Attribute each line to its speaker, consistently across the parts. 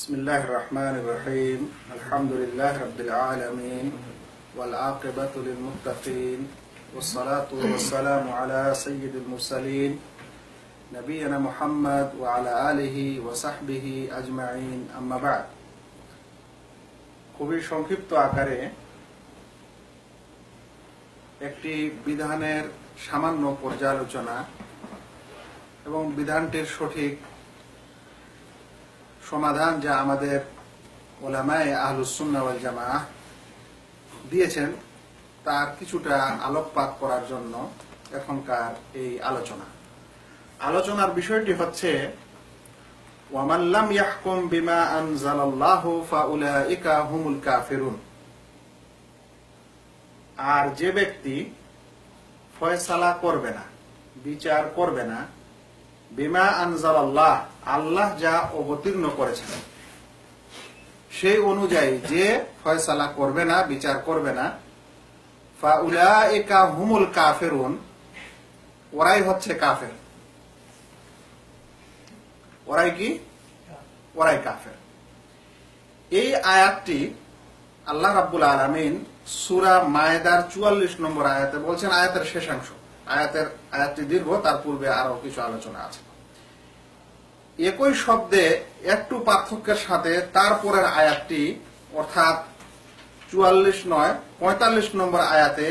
Speaker 1: بسم الله الرحمن الرحيم الحمد لله رب العالمين والعاقبة للمتقين والصلاة والسلام على سيد المرسلين نبينا محمد وعلى آله وصحبه أجمعين أما بعد খুবই সংক্ষিপ্ত আকারে একটি বিধানের সামান্য পর্যালোচনা এবং বিধানটির সঠিক সমাধান যা আমাদের ওলামায় আহলুসুন্না ওয়াল জামা দিয়েছেন, তার কিছুটা আলোকপাত করার জন্য এখনকার এই আলোচনা। আলোচনার বিষয়টি হচ্ছে ওয়ামাল্লাম ইয়াহকুম বিমা আনজালাল্লাহু ফাউলাইকা হুমুল কাফিরুন। আর যে ব্যক্তি ফয়সালা করবে না, বিচার করবে না বিমা আনজাল আল্লাহ আল্লাহ যা অবতীর্ণ করেছেন। সেই অনুযায়ী যে ফয়সালা করবে না, বিচার করবে না, ফাউলাইকা হুমুল কাফেরুন, ওরাই হচ্ছে কাফের। ওরাই কি? ওরাই কাফের। এই আয়াতটি আল্লাহ রাব্বুল আলামিন সূরা মায়েদার চুয়াল্লিশ নম্বর আয়াতে বলছেন, আয়াতের শেষাংশ। আয়াতের, আয়াতটি দীর্ঘ, তার পূর্বে আরও কিছু আলোচনা আছে। একই শব্দে একটু পার্থক্যের সাথে তারপরের আয়াতটি, অর্থাৎ চুয়াল্লিশ নয়, পঁয়তাল্লিশ নম্বর আয়াতে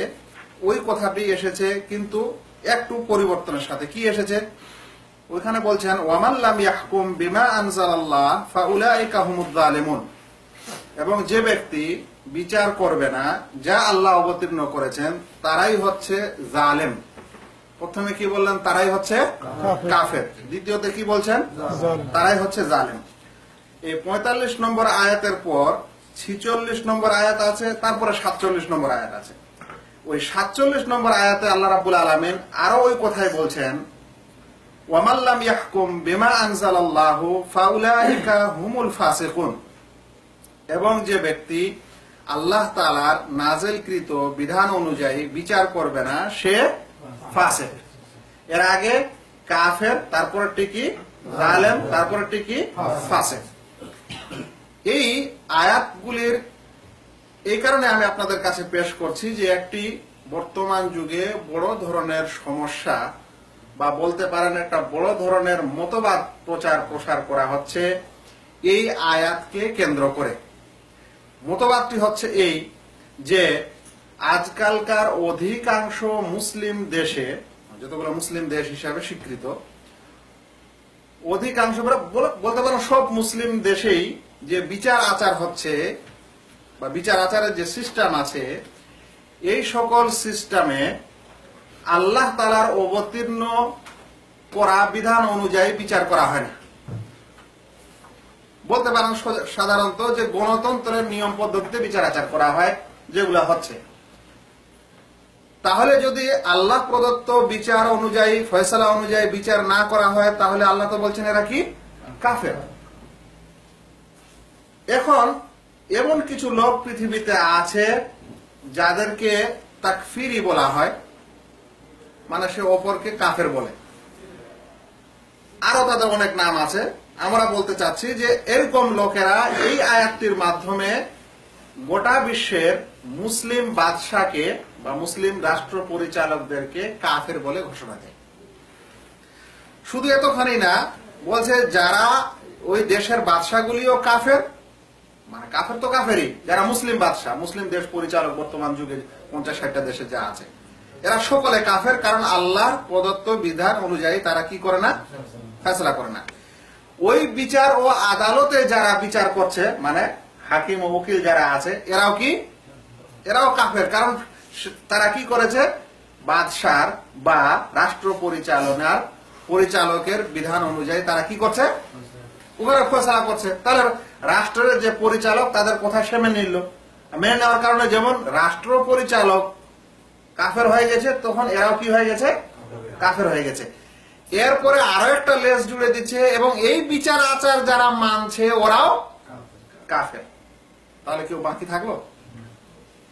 Speaker 1: ওই কথাটি এসেছে, কিন্তু একটু পরিবর্তনের সাথে। কি এসেছে? ওইখানে বলছেন ওয়ামাল্লাম ইয়াহকুম বিমা আনজালাল্লাহ, ফাউলাইকা হুমুদ জালিমুন এবং যে ব্যক্তি বিচার করবে না, যা আল্লাহ অবতীর্ণ করেছেন, তারাই হচ্ছে জালেম। প্রথমে কি বললেন? তারাই হচ্ছে কাফের। দ্বিতীয়তে কি বলছেন? তারাই হচ্ছে জালেম। এই পঁয়তাল্লিশ নম্বর আয়াতের পর ছিচল্লিশ নম্বর আয়াত আছে তারপরে সাতচল্লিশ নম্বর আয়াত আছে। ওই সাতচল্লিশ নম্বর আয়াতে আল্লাহ রাবুল আলমিন আরও ওই কথাই বলছেন ওয়ামাল্লাম ইয়াহকুম বিমা আনজালাল্লাহু ফাউলাইকা হুমুল ফাসিকুন। এবং যে ব্যক্তি আল্লাহ তালার নাজেলকৃত বিধান অনুযায়ী বিচার করবে না সে ফাসেক। এর আগে কাফের, তারপরে টিকি, জালেম, তারপরে টিকি, ফাসেক। এই আয়াতগুলির, এই কারণে আমি আপনাদের কাছে পেশ করছি যে একটি বর্তমান যুগে বড় ধরনের সমস্যা বা বলতে পারেন একটা বড় ধরনের মতবাদ প্রচার প্রসার করা হচ্ছে এই আয়াতকে কেন্দ্র করে। মতবাদটি হচ্ছে এই যে আজকালকার অধিকাংশ মুসলিম দেশে, যতগুলো মুসলিম দেশ হিসাবে স্বীকৃত, অধিকাংশ বলে- বলতে পারো সব মুসলিম দেশেই যে বিচার আচার হচ্ছে বা বিচার আচারের যে সিস্টেম আছে, এই সকল সিস্টেমে আল্লাহ তালার অবতীর্ণ করা বিধান অনুযায়ী বিচার করা হয় না। বলতে পারেন সাধারণত যে গণতন্ত্রের নিয়ম পদ্ধতিতে বিচার আচার করা হয়, যেগুলো হচ্ছে। তাহলে যদি আল্লাহ প্রদত্ত বিচার অনুযায়ী, ফয়সলা অনুযায়ী বিচার না করা হয়, তাহলে আল্লাহ তো বলছেন এরা কি? কাফের। এখন এমন কিছু লোক পৃথিবীতে আছে যাদেরকে তাকফিরি বলা হয় মানে সে অপরকে কাফের বলে। আরও তাদের অনেক নাম আছে। আমরা বলতে চাচ্ছি যে এরকম লোকেরা এই আয়াতটির মাধ্যমে গোটা বিশ্বের মুসলিম বাদশাকে বা মুসলিম রাষ্ট্র পরিচালকদেরকে কাফের বলে ঘোষণা দেয়। শুধু এতখানি না, বলছে যারা ওই দেশের বাদশাগুলিও কাফের মানে কাফের তো কাফেরই, যারা মুসলিম বাদশাহ, মুসলিম দেশ পরিচালক বর্তমান যুগে পঞ্চাশ ষাটটা দেশে যা আছে, এরা সকলে কাফের, কারণ আল্লাহর প্রদত্ত বিধান অনুযায়ী তারা কি করে না? ফেসলা করে না। ওই বিচার ও আদালতে যারা বিচার করছে মানে হাকিম ও উকিল যারা আছে, এরাও কি? এরাও কাফের, কারণ তারা কি করেছে? বাদশার বা রাষ্ট্র পরিচালনার পরিচালকের বিধান অনুযায়ী তারা কি করছে? ওখানে ফয়সলা করছে। তাহলে রাষ্ট্রের যে পরিচালক, তাদের কথা সে মেনে নিল। মেনে নেওয়ার কারণে যেমন রাষ্ট্র পরিচালক কাফের হয়ে গেছে, তখন এরাও কি হয়ে গেছে? কাফের হয়ে গেছে। এরপরে আরও একটা লেস জুড়ে দিচ্ছে এবং এই বিচার আচার যারা মানছে, ওরাও কাফের। তাহলে কেউ বাকি থাকল?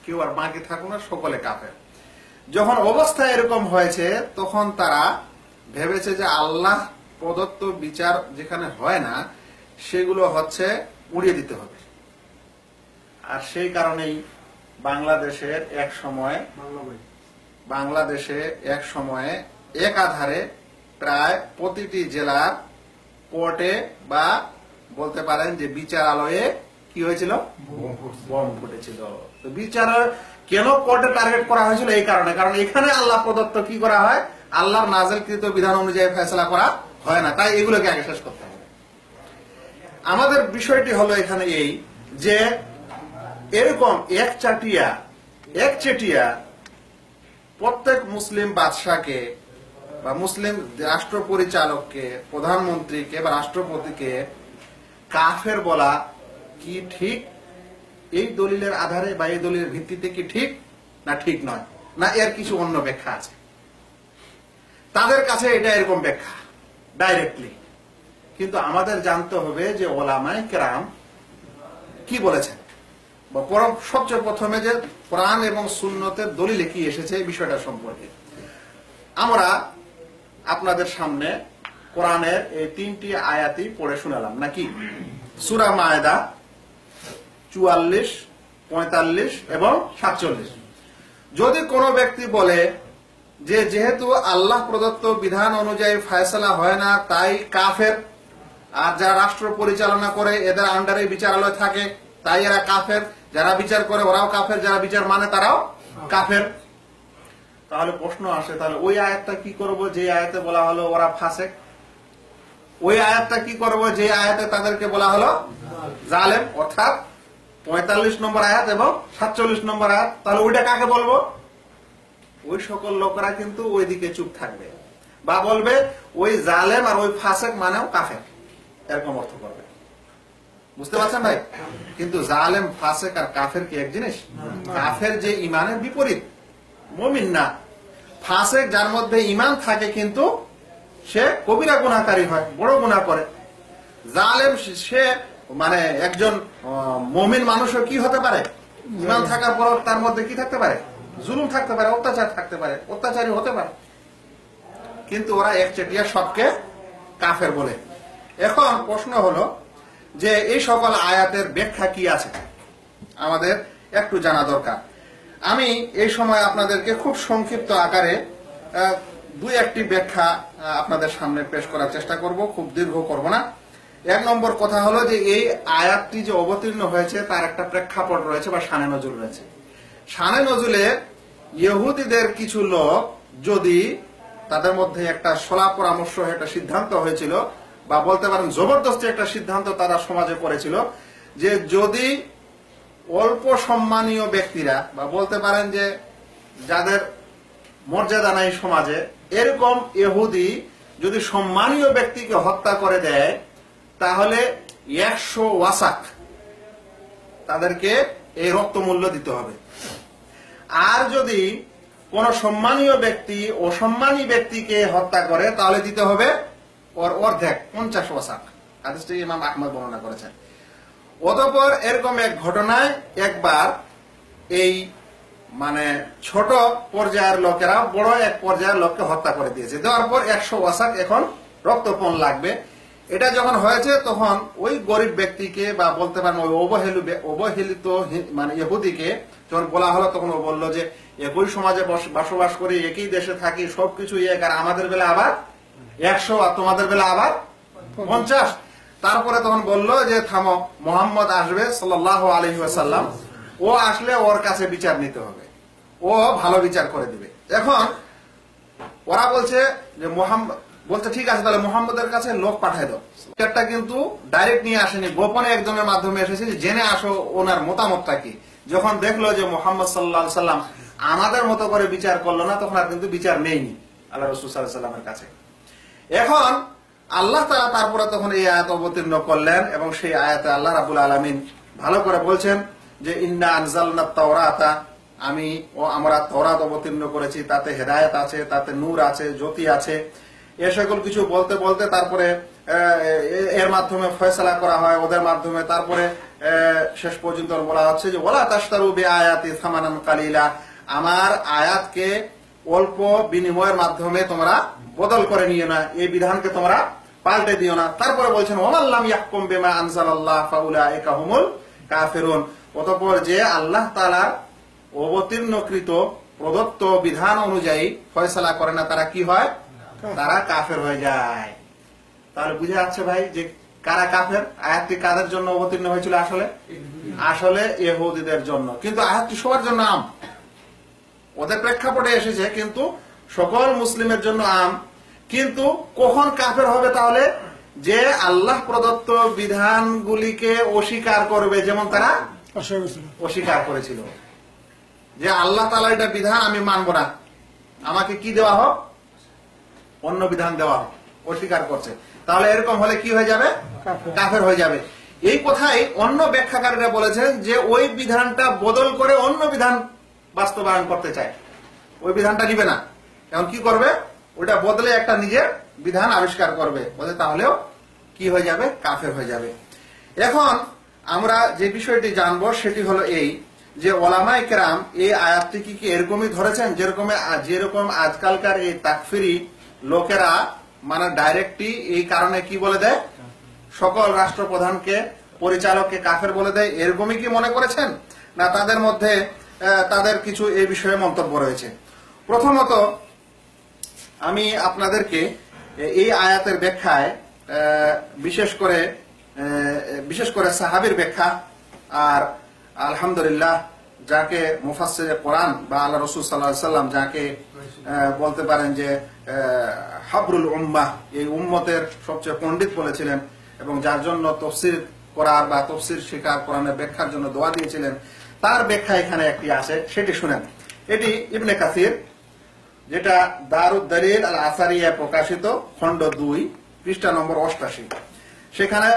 Speaker 1: কেউ আর বাকি থাকল না সকলে কাফের। যখন অবস্থা এরকম হয়েছে তখন তারা ভেবেছে যে আল্লাহ প্রদত্ত বিচার যেখানে হয় না সেগুলো হচ্ছে উড়িয়ে দিতে হবে। আর সেই কারণেই বাংলাদেশের এক সময় বাংলাদেশে এক সময়ে এক আধারে প্রায় প্রতিটি জেলার কোর্টে বা বলতে পারেন যে বিচারালয়ে কি হয়েছিল? বম ফুটেছিল তো বিচার কেন কোর্টে টার্গেট করা হয়েছিল এই কারণে? কারণ এখানে আল্লাহ প্রদত্ত কি করা হয়? আল্লাহর নাজেলকৃত বিধান অনুযায়ী ফেসলা করা হয় না। তাই এগুলোকে আগে শেষ করতে হবে। আমাদের বিষয়টি হলো এখানে এই যে এরকম এক চাটিয়া এক চেটিয়া প্রত্যেক মুসলিম বাদশাকে বা মুসলিম রাষ্ট্র পরিচালককে প্রধানমন্ত্রীকে বা রাষ্ট্রপতিকে কাফের বলা কি ঠিক? এই দলিলের আধারে বা এই দলিলের ভিত্তিতে কি ঠিক? না ঠিক নয়। না, এর কিছু অন্য ব্যাখ্যা আছে। তাদের কাছে এটা এরকম ব্যাখ্যা ডাইরেক্টলি কিন্তু আমাদের জানতে হবে যে ওলামায় কেরাম কি বলেছেন? পরম, সবচেয়ে প্রথমে যে কোরআন এবং সুন্নতের দলিলে কি এসেছে এই বিষয়টা সম্পর্কে। আমরা আপনাদের সামনে কোরআনের এই তিনটি আয়াতি পড়ে শুনালাম, নাকি? সুরা মায়দা চুয়াল্লিশ, পঁয়তাল্লিশ এবং সাতচল্লিশ। যদি কোনো ব্যক্তি বলে যে যেহেতু আল্লাহ প্রদত্ত বিধান অনুযায়ী ফয়সলা হয় না, তাই কাফের, আর যারা রাষ্ট্র পরিচালনা করে, এদের আন্ডারে বিচারালয় থাকে, তাই এরা কাফের। যারা বিচার করে, ওরাও কাফের। যারা বিচার মানে তারাও কাফের। তাহলে প্রশ্ন আসে, তাহলে ওই আয়াতটা কি করব? যে আয়াতে বলা হলো, ওরা ফাঁসে ওই আয়াতটা কি করব? যে আয়াতে তাদেরকে বলা হলো, জালেম। অর্থাৎ পঁয়তাল্লিশ নম্বর আয়াত এবং সাতচল্লিশ নম্বর আয়াত। তাহলে ওইটা কাকে বলব? ওই সকল লোকেরা কিন্তু ওই দিকে চুপ থাকবে। বা বলবে, ওই জালেম আর ওই ফাসেক মানেও কাফের। এরকম অর্থ করবে। বুঝতে পারছেন ভাই? কিন্তু জালেম, ফাসেক আর কাফের কি এক জিনিস? কাফের যে ইমানের বিপরীত, মমিন না। ফাসেক যার মধ্যে ইমান থাকে কিন্তু সে কবিরা গুণাকারী হয়, বড় গুণা করে। জালেম সে মানে একজন মমিন মানুষও কি হতে পারে? ইমান থাকার পর তার মধ্যে কি থাকতে পারে? জুলুম থাকতে পারে, অত্যাচার থাকতে পারে, অত্যাচারী হতে পারে। কিন্তু ওরা একচেটিয়া সবকে কাফের বলে। এখন প্রশ্ন হলো যে এই সকল আয়াতের ব্যাখ্যা কি আছে? আমাদের একটু জানা দরকার। আমি এই সময় আপনাদেরকে খুব সংক্ষিপ্ত আকারে দুই একটি ব্যাখ্যা আপনাদের সামনে পেশ করার চেষ্টা করব, খুব দীর্ঘ করব না। এক নম্বর কথা হলো যে এই আয়াতটি যে অবতীর্ণ হয়েছে, তার একটা প্রেক্ষাপট রয়েছে বা সানে নজর রয়েছে। শানে নজুলে ইহুদিদের কিছু লোক যদি তাদের মধ্যে একটা সলা পরামর্শ, একটা সিদ্ধান্ত হয়েছিল বা বলতে পারেন জবরদস্তি একটা সিদ্ধান্ত তারা সমাজে করেছিল যে যদি অল্প সম্মানীয় ব্যক্তিরা বা বলতে পারেন যে যাদের মর্যাদা নাই সমাজে, এরকম ইহুদি যদি সম্মানীয় ব্যক্তিকে হত্যা করে দেয় তাহলে একশো ওয়াসাক তাদেরকে এই রক্ত মূল্য দিতে হবে। আর যদি কোন সম্মানীয় ব্যক্তি অসম্মানী ব্যক্তিকে হত্যা করে, তাহলে দিতে হবে ওর অর্ধেক, পঞ্চাশ ওয়াসাক। হাদিসটি ইমাম আহমদ বর্ণনা করেছেন। অতঃপর এরকম এক ঘটনায় একবার এই মানে ছোট পর্যায়ের লোকেরা বড় এক পর্যায়ের লোককে হত্যা করে দিয়েছে। দেওয়ার পর একশো ওয়াসাক এখন রক্তপণ লাগবে। এটা যখন হয়েছে, তখন ওই গরিব ব্যক্তিকে বা বলতে পারেন ওই অবহেলু অবহেলিত হি- মানে ইহুদিকে যখন বলা হলো, তখন ও বলল যে, একই সমাজে বস- বসবাস করি, একই দেশে থাকি সবকিছু এক, আর আমাদের বেলা আবার একশো, আর তোমাদের বেলা আবার পঞ্চাশ। তারপরে তখন বলল যে, থামো, মোহাম্মদ আসবে সাল্লাহ আলহি আসাল্লাম ও আসলে ওর কাছে বিচার নিতে হবে। ও ভালো বিচার করে দিবে। এখন ওরা বলছে যে, মোহাম্মদ বলছে, ঠিক আছে, তাহলে মোহাম্মদের কাছে লোক পাঠায় দাও। কিন্তু ডাইরেক্ট নিয়ে আসেনি, গোপনে একজনের মাধ্যমে এসেছে। জেনে আসো ওনার মতামতটা কি। যখন দেখল যে মোহাম্মদ সাল্লাহ সাল্লাম আমাদের মতো করে বিচার করল না, তখন আর কিন্তু বিচার নেইনি আল্লাহ রসুল সাল্লাহ সাল্লামের কাছে। এখন আল্লাহ তারা তারপরে তখন এই আয়াত অবতীর্ণ করলেন এবং সেই আয়াতে আল্লাহ রাবুল আলমিন ভালো করে বলছেন যে, ইন্না আনজালনা তাওরাতা। আমি ও আমরা তওরাত অবতীর্ণ করেছি, তাতে হেদায়েত আছে, তাতে নূর আছে, জ্যোতি আছে। এ সকল কিছু বলতে বলতে তারপরে এর মাধ্যমে ফয়সলা করা হয়, ওদের মাধ্যমে তারপরে শেষ পর্যন্ত বলা হচ্ছে যে ওলা তাস্তারু বে আয়াতি সামানান কালিলা। আমার আয়াতকে অল্প বিনিময়ের মাধ্যমে তোমরা বদল করে নিও না, এই বিধানকে তোমরা পাল্টে দিও না। তারপরে বলছেন ওমাল্লাম ইয়াহকুম বিমা আনজালাল্লাহ, ফাউলাইকা হুমুল কাফিরুন। অতঃপর যে আল্লাহ তাআলার অবতীর্ণকৃত প্রদত্ত বিধান অনুযায়ী ফয়সালা করে না, তারা কি হয়? তারা কাফের হয়ে যায়। তাহলে বুঝে যাচ্ছে ভাই যে কারা কাফের? আয়াতটি কাদের জন্য অবতীর্ণ হয়েছিল আসলে? আসলে ইহুদিদের জন্য। কিন্তু আয়াতটি সবার জন্য আম। ওদের প্রেক্ষাপটে এসেছে কিন্তু সকল মুসলিমের জন্য আম। কিন্তু কখন কাফের হবে তাহলে? যে আল্লাহ প্রদত্ত বিধানগুলিকে অস্বীকার করবে যেমন তারা
Speaker 2: অস্বীকার ছিল
Speaker 1: করেছিল। যে আল্লাহ তালা এটা বিধান আমি মানব না। আমাকে কি দেওয়া হোক? অন্য বিধান দেওয়া অস্বীকার করছে। তাহলে এরকম হলে কি হয়ে যাবে?
Speaker 2: কাফের।
Speaker 1: হয়ে যাবে। এই কথাই অন্য ব্যাখ্যাকারীরা বলেছেন যে ওই বিধানটা বদল করে অন্য বিধান বাস্তবায়ন করতে চায়। ওই বিধানটা নিবে না। এখন কি করবে? ওটা বদলে একটা নিজের বিধান আবিষ্কার করবে। বলে তাহলেও কি হয়ে যাবে? কাফের হয়ে যাবে। এখন আমরা যে বিষয়টি জানব সেটি হলো এই যে ওলামাই কেরাম এই আয়াতটি কি এরকমই ধরেছেন? যেরকম যেরকম আজকালকার এই তাকফিরি লোকেরা মানে ডাইরেক্টলি এই কারণে কি বলে দেয়? সকল রাষ্ট্রপ্রধানকে, পরিচালককে কাফের বলে দেয়। এরকমই কি মনে করেছেন? না তাদের মধ্যে তাদের কিছু এই বিষয়ে মন্তব্য রয়েছে? প্রথমত, আমি আপনাদেরকে এই আয়াতের ব্যাখ্যায় বিশেষ করে বিশেষ করে সাহাবির ব্যাখ্যা আর আলহামদুলিল্লাহ যাকে মুফাসসিরে কোরআন বা আল্লাহ রসুল সাল্লাহ সাল্লাম যাকে বলতে পারেন যে হাবরুল উম্মাহ এই উম্মতের সবচেয়ে পণ্ডিত বলেছিলেন এবং যার জন্য তফসির করার বা তফসির শিকার কোরআনের ব্যাখ্যার জন্য দোয়া দিয়েছিলেন, তার ব্যাখ্যা এখানে একটি আছে, সেটি শুনেন। এটি ইবনে কাসির, যেটা দারুদ দলিল আল আসারিয়া প্রকাশিত, খণ্ড দুই, পৃষ্ঠা নম্বর অষ্টাশি। সেখানে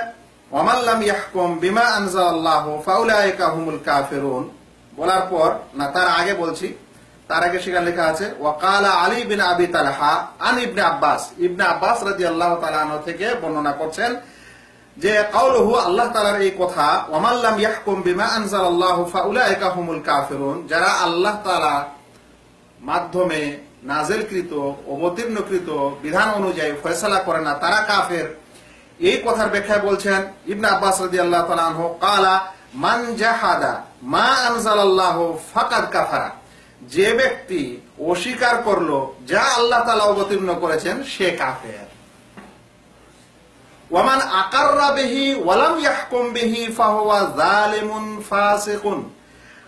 Speaker 1: ওমাল্লাম ইয়াহকুম বিমা আনজাল্লাহ ফাউলাইকা হুমুল কাফিরুন বলার পর, না, তার আগে বলছি, তার আগে সেখানে লেখা আছে, ওয়াকালা আলী বিন আবি তালহা আন ইবনে আব্বাস। ইবনে আব্বাস রাদিয়াল্লাহু আল্লাহ আনহু থেকে বর্ণনা করছেন যে কাউলহু আল্লাহ তালার এই কথা ওয়ামাল্লাম ইয়াহকুম বিমা আনজালাল্লাহু ফাউলাইকা হুমুল কাফিরুন। যারা আল্লাহ তালা মাধ্যমে নাজেলকৃত, অবতীর্ণকৃত বিধান অনুযায়ী ফয়সালা করে না, তারা কাফের। এই কথার ব্যাখ্যায় বলছেন ইবনে আব্বাস রাদিয়াল্লাহু তাআলা আনহু, কালা মান জাহাদা মা আনজালাল্লাহু ফাকাদ কাফারা। যে ব্যক্তি অস্বীকার করল, যা আল্লাহ তাআলা অবতীর্ণ করেছেন, সে কাফের। ওয়ামান আকাররা বিহি ওয়ালাম ইয়াহকুম বিহি ফাহুয়া জালিমুন ফাসিকুন।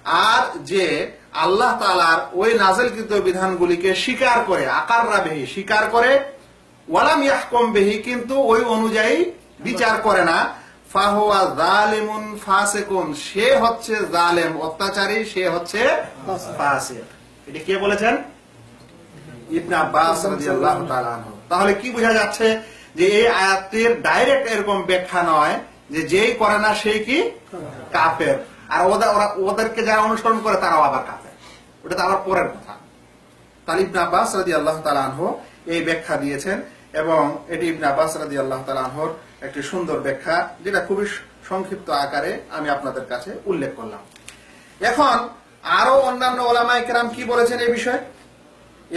Speaker 1: আর যে আল্লাহ তালার ওই নাজেলকৃত বিধানগুলিকে স্বীকার করে, আকাররা বেহি স্বীকার করে ওয়ালাম ইয়াহকুম বেহি কিন্তু ওই অনুযায়ী বিচার করে না। সে হচ্ছে জালেম, অত্যাচারী, সে হচ্ছে এটি কে বলেছেন? আব্বাস রাদিয়াল্লাহু তাআলা তাহলে কি বোঝা যাচ্ছে যে এই আয়াতের ডাইরেক্ট এরকম ব্যাখ্যা নয় যে যেই করে না সেই কি? কাফের। আর ওদের ওরা- ওদেরকে যারা অনুসরণ করে তারাও আবার কাফের। ওটা তো আবার পরের কথা। তাহলে ইবনে আব্বাস রাদিয়াল্লাহু তাআলা এই ব্যাখ্যা দিয়েছেন এবং এটি ইবনে আব্বাস রাদিয়াল্লাহু তাআলা একটি সুন্দর ব্যাখ্যা, যেটা খুবই সংক্ষিপ্ত আকারে আমি আপনাদের কাছে উল্লেখ করলাম। এখন আরও অন্যান্য ওলামা একরাম কি বলেছেন এ বিষয়ে?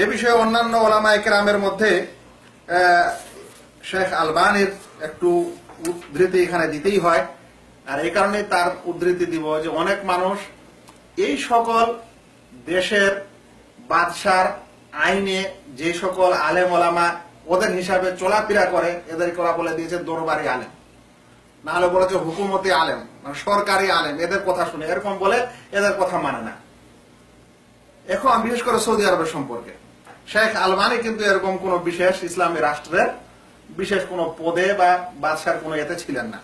Speaker 1: এ বিষয়ে অন্যান্য ওলামা একরামের মধ্যে শেখ আলবানির একটু উদ্ধৃতি এখানে দিতেই হয়। আর এই কারণে তার উদ্ধৃতি দিব যে অনেক মানুষ এই সকল দেশের বাদশার আইনে যে সকল আলেম ওলামা ওদের হিসাবে চলাফেরা করে, এদেরকে ওরা বলে দিয়েছে দরবারি আলেম। না হলে বলেছে হুকুমতি আলেম মানে সরকারি আলেম, এদের কথা শুনে। এরকম বলে এদের কথা মানে না। এখন বিশেষ করে সৌদি আরবের সম্পর্কে। শেখ আলমানি কিন্তু এরকম কোন বিশেষ ইসলামী রাষ্ট্রের বিশেষ কোন পদে বা বাদশার কোন এতে ছিলেন না।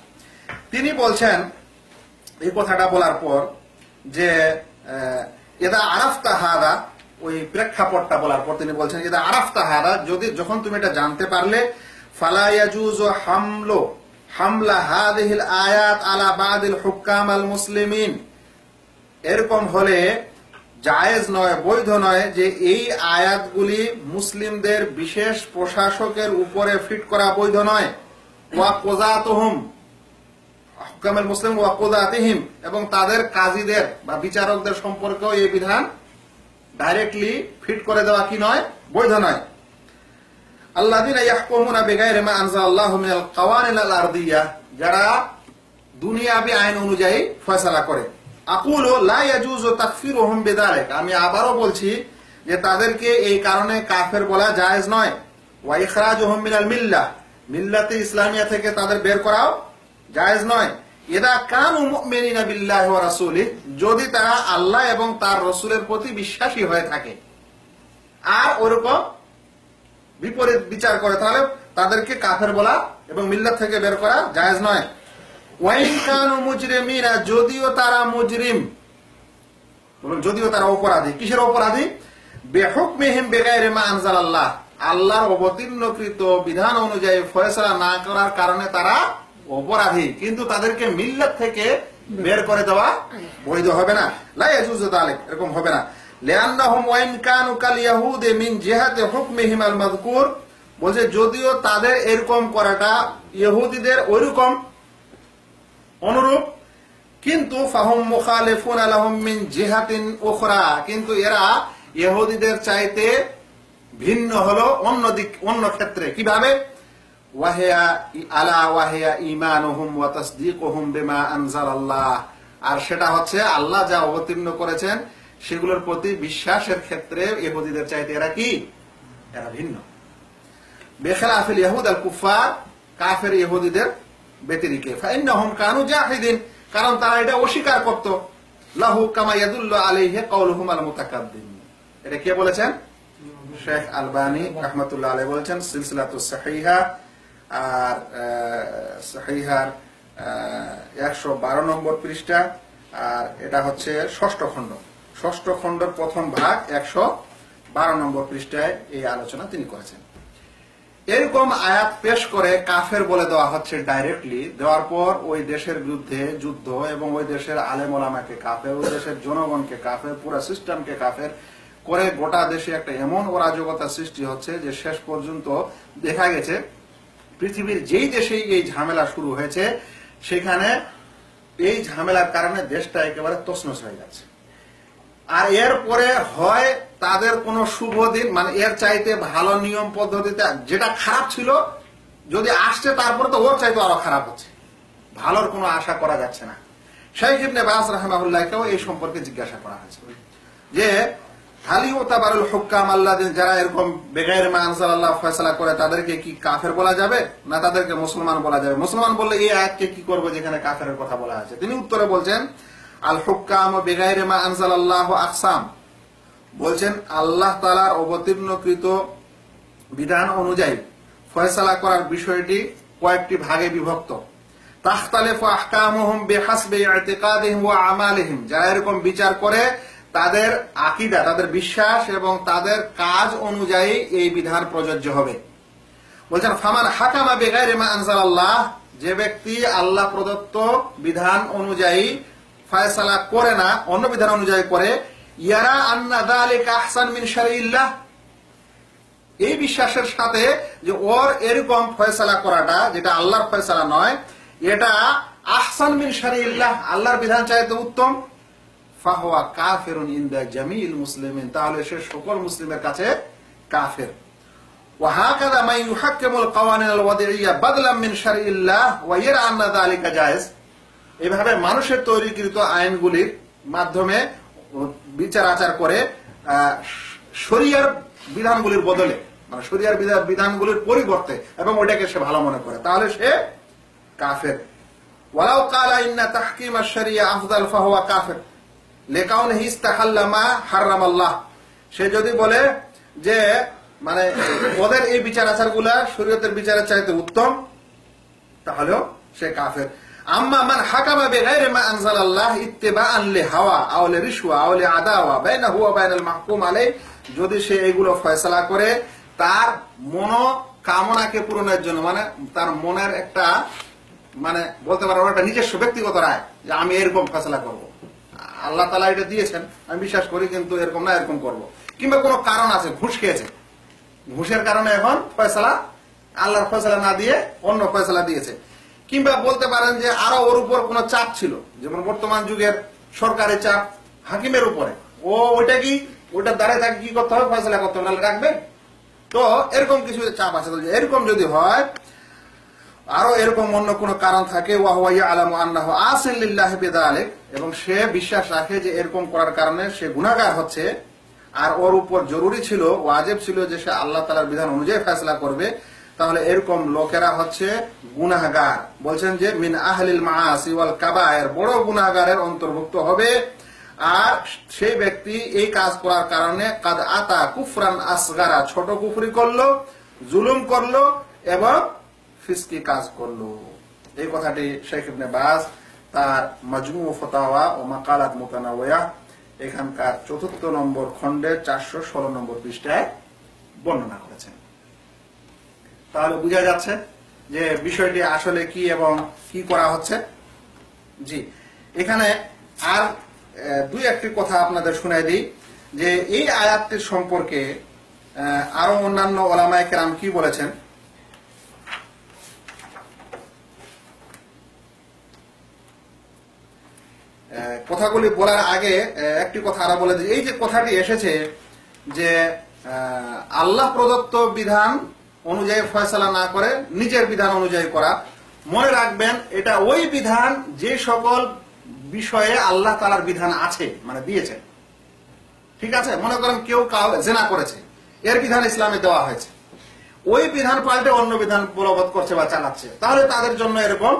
Speaker 1: তিনি বলছেন, এই কথাটা বলার পর যে এদা আরাফতা হাদা ওই প্রেক্ষাপটটা বলার পর তিনি বলছেন এদা আরাফতা হাদা যদি যখন তুমি এটা জানতে পারলে, ফালা ইয়াজুজু হামলো, হামলা হাদিহিল আয়াত আলা বাদিল হুক্কাম আল মুসলিমিন। এরকম হলে জায়েজ নয়, বৈধ নয় যে এই আয়াতগুলি মুসলিমদের বিশেষ প্রশাসকের উপরে ফিট করা বৈধ নয়। ওয়া কোজাতহুম হুকামেল মুসলিম, ওয়া কোজাতিহিম, এবং তাদের কাজীদের বা বিচারকদের সম্পর্কেও এই বিধান ডাইরেক্টলি ফিট করে দেওয়া কি নয়? বৈধ নয়। আল্লাযীনা ইয়াহকুমুনা বিগাইরি মা আনজালাল্লাহু মিনাল কাওয়ানিল আল আরদিয়া যারা দুনিয়াবি আইন অনুযায়ী ফয়সালা করে। আকুল, লা ইয়াজুজু তাকফিরুহুম বিযালিক আমি আবারও বলছি যে তাদেরকে এই কারণে কাফের বলা জায়েজ নয়। ওয়া ইখরাজুহুম মিনাল মিল্লাহ মিল্লাতে ইসলামিয়া থেকে তাদের বের করাও জায়েজ নয়। ইদা কানু মুমিনিনা বিল্লাহি যদি তারা আল্লাহ এবং তার রাসূলের প্রতি বিশ্বাসী হয়ে থাকে আর ওরকম বিপরীত বিচার করে, তাহলে তাদেরকে কাফের বলা এবং মিল্লাত থেকে বের করা জায়েজ নয়। ওয়াইন কানু মুজরিমিনা, যদিও তারা মুজরিম, যদিও তারা অপরাধী। কিসের অপরাধী? বেহুকমিহিম বেগাইরে মা আনজালাল্লাহ। আল্লাহর অবতীর্ণকৃত বিধান অনুযায়ী ফয়সালা না করার কারণে তারা অপরাধী, কিন্তু তাদেরকে মিল্লাত থেকে বের করে দেওয়া বৈধ হবে না। লা ইয়াজুজু এরকম হবে না। মিন বলছে, যদিও তাদের এরকম করাটা ইহুদিদের ওইরকম অনুরূপ, কিন্তু ফাহুম মিন কিন্তু এরা ইহুদিদের চাইতে ভিন্ন হলো অন্য দিক, অন্য ক্ষেত্রে। কীভাবে? ওয়াহিয়া আলা ওয়াহিয়া ঈমানুহুম ওয়া তাসদীকুহুম বিমা আনজালাল্লাহ। আর সেটা হচ্ছে আল্লাহ যা অবতীর্ণ করেছেন, সেগুলোর প্রতি বিশ্বাসের ক্ষেত্রে ইহুদিদের চাইতে এরা কি? এরা ভিন্ন। বেখেলাফিল ইহুদ আল কুফার কাফের ইহুদিদের ব্যতিরিকে। ফাইন্নাহুম কানু জাহিদিন, কারণ তারা এটা অস্বীকার করত। লাহু কামা ইয়াদুল্লু আলাইহি কাউলুহুম আল মুতাকাদ্দিম এটা কে বলেছেন? শেখ আলবানী রহমতুল্লাহ আলাইহি বলেছেন, সিলসিলাতুস সাহিহা। আর সাহিহার একশো বারো নম্বর পৃষ্ঠা, আর এটা হচ্ছে ষষ্ঠ খণ্ড। ষষ্ঠ খণ্ডের প্রথম ভাগ একশো বারো নম্বর পৃষ্ঠায় এই আলোচনা তিনি করেছেন। এরকম আয়াত পেশ করে কাফের বলে দেওয়া হচ্ছে ডাইরেক্টলি দেওয়ার পর ওই দেশের বিরুদ্ধে যুদ্ধ এবং ওই দেশের আলেমোলামাকে কাফের, ওই দেশের জনগণকে কাফের, পুরো সিস্টেমকে কাফের করে গোটা দেশে একটা এমন অরাজকতা সৃষ্টি হচ্ছে যে শেষ পর্যন্ত দেখা গেছে পৃথিবীর যেই দেশেই এই ঝামেলা শুরু হয়েছে, সেখানে এই ঝামেলার কারণে দেশটা একেবারে তছনছ হয়ে যাচ্ছে আর এর পরে হয় তাদের কোন শুভ দিন মানে এর চাইতে ভালো নিয়ম পদ্ধতিতে যেটা খারাপ ছিল, যদি আসছে তারপরে তো ওর চাইতে আরও খারাপ হচ্ছে। ভালোর কোনো আশা করা যাচ্ছে না। শাইখ ইবনে বাস রাহমাহুল্লাহকেও এই সম্পর্কে জিজ্ঞাসা করা হয়েছে। যে হালি ও তাবারুল হুক্কাম আল্লাহ যারা এরকম বেগাইর মানসাল আল্লাহ ফয়সালা করে, তাদেরকে কি কাফের বলা যাবে? না তাদেরকে মুসলমান বলা যাবে? মুসলমান বললে এই আয়াতকে কি করব যেখানে কাফের কথা বলা আছে? তিনি উত্তরে বলছেন, আল হুক্কাম ও বেগাইর মা আনসাল আল্লাহ আকসাম। বলছেন, আল্লাহ তালার অবতীর্ণকৃত বিধান অনুযায়ী ফয়সালা করার বিষয়টি কয়েকটি ভাগে বিভক্ত। তাখতালিফু আহকামুহুম বিহাসবি ইতিকাদিহিম ওয়া আমালিহিম। যারা এরকম বিচার করে তাদের আকীদা, তাদের বিশ্বাস এবং তাদের কাজ অনুযায়ী এই বিধান প্রযোজ্য হবে। বলছেন, ফামান হাকামা বেগাইরে মা আনজালাল্লাহ যে ব্যক্তি আল্লাহ প্রদত্ত বিধান অনুযায়ী ফয়সালা করে না, অন্য বিধান অনুযায়ী করে, ইয়ারা আন্না যালিকা আহসান মিন শারিল্লাহ এই বিশ্বাসের সাথে যে ওর এরকম ফয়সালা করাটা, যেটা আল্লাহর ফয়সালা নয়, এটা আহসান মিন শারিল্লাহ আল্লাহর বিধান চাইতে উত্তম। ফাহুয়া কাফেরুন ইনদা জামিল মুসলিমিন তাহলে সে সকল মুসলিমের কাছে কাফের وهكذا من يحكم القوانين الوضعية بدلا من شرع الله ويرى أن ذلك جائز এভাবে মানুষের তৈরিকৃত আইনগুলির মাধ্যমে বিচার আচার করে আহ, শরিয়ার বিধানগুলির বদলে মানে শরিয়ার বিধা- বিধানগুলির পরিবর্তে এবং ওটাকে সে ভালো মনে করে তাহলে সে কাফের ওয়ালাউ কালা ইন্না তাহকিম আশ-শরিয়া আফদাল ফাহুয়া কাফির সে যদি বলে যে মানে ওদের এই বিচার আচারগুলা শরীয়তের বিচারের চাইতে উত্তম, তাহলেও সে কাফের। যদি সে এগুলো ফয়সালা করে, তার মনো কামনাকে পূরণের জন্য মানে তার মনের একটা মানে বলতে পারো একটা নিজস্ব ব্যক্তিগত রায় যে আমি এরকম ফয়সালা করব। আল্লাহ তালা এটা দিয়েছেন, আমি বিশ্বাস করি, কিন্তু এরকম না, এরকম করব। কিংবা কোনো কারণ আছে, ঘুষ খেয়েছে। ঘুষের কারণে এখন ফয়সালা, আল্লাহর ফয়সালা না দিয়ে অন্য ফয়সালা দিয়েছে। কিংবা বলতে পারেন যে আরও ওর উপর কোনো চাপ ছিল, যেমন বর্তমান যুগের সরকারের চাপ হাকিমের উপরে। ও ওইটা কি, ওইটা দাঁড়ায় তাকে কি করতে হবে? ফয়সালা করতে হবে রাখবে। তো এরকম কিছু চাপ আছে। এরকম যদি হয় আরও এরকম অন্য কোন কারণ থাকে এবং সে বিশ্বাস রাখে যে এরকম করার কারণে সে গুনাহগার হচ্ছে। আর ওর উপর জরুরি ছিল, ওয়াজেব ছিল যে সে আল্লাহ তাআলার বিধান অনুযায়ী ফয়সালা করবে। তাহলে এরকম লোকেরা হচ্ছে গুনাহগার। বলছেন যে, মিন আহলিল মাআসি ওয়াল কাবায়ের বড় গুনাহগারের অন্তর্ভুক্ত হবে। আর সেই ব্যক্তি এই কাজ করার কারণে কাদ আতা কুফরান আসগারা, ছোট কুফরি করল, জুলুম করল, এবং ফিসকি কাজ করল। এই কথাটি শেখ ইবনে বাজ তার মজমু ফতাওয়া ও মাকালাত মুতানাওয়া এখানকার চতুর্থ নম্বর খণ্ডের চারশো ষোলো নম্বর পৃষ্ঠায় বর্ণনা করেছেন। তাহলে বোঝা যাচ্ছে যে বিষয়টি আসলে কি এবং কি করা হচ্ছে? জি, এখানে আর দুই একটি কথা আপনাদের শুনাই দিই যে এই আয়াতটির সম্পর্কে আরও অন্যান্য ওলামায় কেরাম কি বলেছেন? কথাগুলি বলার আগে একটি কথা আরও বলে এই যে কথাটি এসেছে যে আল্লাহ প্রদত্ত বিধান অনুযায়ী ফয়সালা না করে, নিজের বিধান অনুযায়ী করা। মনে রাখবেন, এটা ওই বিধান যে সকল বিষয়ে আল্লাহ তালার বিধান আছে মানে দিয়েছে। ঠিক আছে? মনে করেন কেউ কাউ জেনা করেছে। এর বিধান ইসলামে দেওয়া হয়েছে। ওই বিধান পাল্টে অন্য বিধান বলবৎ করছে বা চালাচ্ছে। তাহলে তাদের জন্য এরকম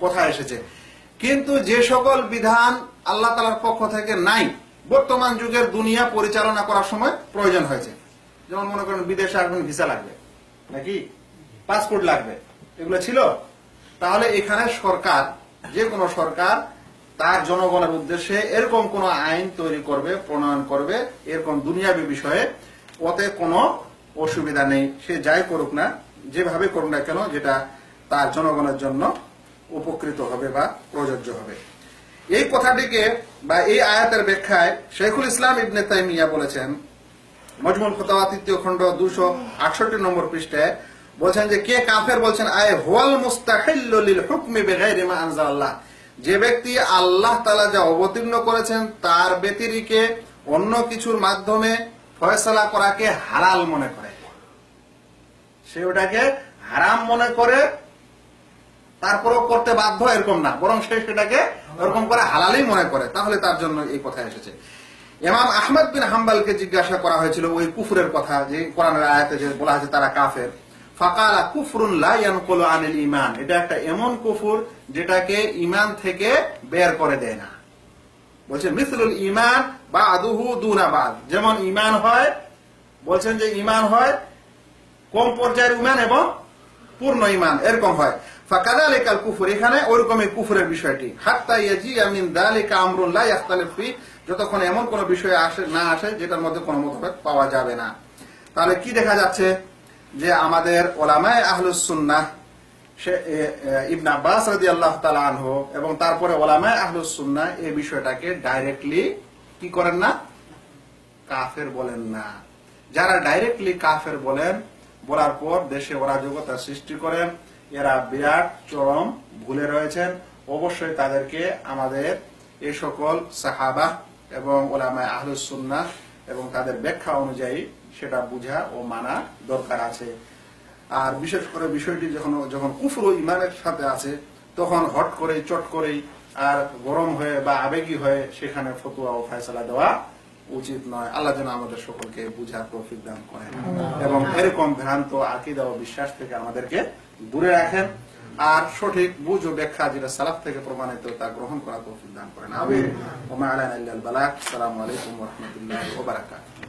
Speaker 1: কথা এসেছে। কিন্তু যে সকল বিধান আল্লাহ তালার পক্ষ থেকে নাই, বর্তমান যুগের দুনিয়া পরিচালনা করার সময় প্রয়োজন হয়েছে। যেমন মনে করেন বিদেশে আসবেন, ভিসা লাগবে, নাকি? পাসপোর্ট লাগবে, এগুলো ছিল। তাহলে এখানে সরকার, যে কোনো সরকার তার জনগণের উদ্দেশ্যে এরকম কোন আইন তৈরি করবে, প্রণয়ন করবে, এরকম দুনিয়াবী বিষয়ে ওতে কোনো অসুবিধা নেই। সে যাই করুক না, যেভাবে করুক না কেন, যেটা তার জনগণের জন্য উপকৃত হবে বা প্রযোজ্য হবে। এই কথাটিকে বা এই আয়াতের ব্যাখ্যায় শেখুল ইসলাম ইবনে তাইমিয়া বলেছেন। মজমুল ফতাওয়া তৃতীয় খণ্ড দুশো আটষট্টি নম্বর পৃষ্ঠায় বলছেন যে, কে কাফের? বলছেন, আয়, হোয়াল মুস্তাহিল্লু লিল হুকমি বিগাইরি মা আনজালাল্লাহ। যে ব্যক্তি আল্লাহ তালা যা অবতীর্ণ করেছেন, তার ব্যতিরিকে অন্য কিছুর মাধ্যমে ফয়সালা করাকে হালাল মনে করে। সে ওটাকে হারাম মনে করে তারপরেও করতে বাধ্য এরকম না, বরং সে সেটাকে ওরকম করে হালালই মনে করে। তাহলে তার জন্য এই কথা এসেছে। ইমাম আহমদ বিন হাম্বালকে জিজ্ঞাসা করা হয়েছিল, ওই কুফুরের কথা যে কোরআনের আয়াতে যে বলা হয়েছে তারা কাফের। ফাকালা কুফরুন লা ইয়ানকুলু আনিল ঈমান, এটা একটা এমন কুফর যেটাকে ঈমান থেকে বের করে দেয় না। বলছে, মিসলুল ঈমান বা আদুহু দুনা বাদ। যেমন ঈমান হয়, বলছেন যে ঈমান হয় কম পর্যায়ের ঈমান এবং পূর্ণ ইমান এরকম হয়। এখানে ওরকমই কুফরের বিষয়টি। হাত্তা আমরুন যতক্ষণ এমন বিষয় আসে, না আসে, যেটার মধ্যে কোনো মতভেদ পাওয়া যাবে না। তাহলে কি দেখা যাচ্ছে? যে আমাদের ইবনে আব্বাস আনহু এবং তারপরে ওলামায়ে আহলুস সুন্নাহ এই বিষয়টাকে ডাইরেক্টলি কি করেন না? কাফের বলেন না। যারা ডাইরেক্টলি কাফের বলেন, বলার পর দেশে অরাজকতা সৃষ্টি করেন এরা বিরাট চরম ভুলে রয়েছেন। অবশ্যই তাদেরকে আমাদের এই সকল সাহাবা এবং ওলামায় আহলুস সুন্নাহ এবং তাদের ব্যাখ্যা অনুযায়ী সেটা বুঝা ও মানা দরকার আছে। আর বিশেষ করে বিষয়টি যখন যখন কুফর ইমানের সাথে আছে তখন হট করে চট করেই আর গরম হয়ে বা আবেগী হয়ে সেখানে ফতুয়া ও ফয়সালা দেওয়া উচিত নয়। আল্লাহ যেন আমাদের সকলকে বুঝার তৌফিক দান করেন। এবং এরকম ভ্রান্ত আকিদা ও বিশ্বাস থেকে আমাদেরকে দূরে রাখেন। আর সঠিক বুঝ ও ব্যাখ্যা যেটা সালাফ থেকে প্রমাণিত তা গ্রহণ করা তৌফিক দান করেন। আবির ওমা আলাইনা বালাগ আসসালামু আলাইকুম ওয়া রাহমাতুল্লাহি ওয়া বারাকাতুহু।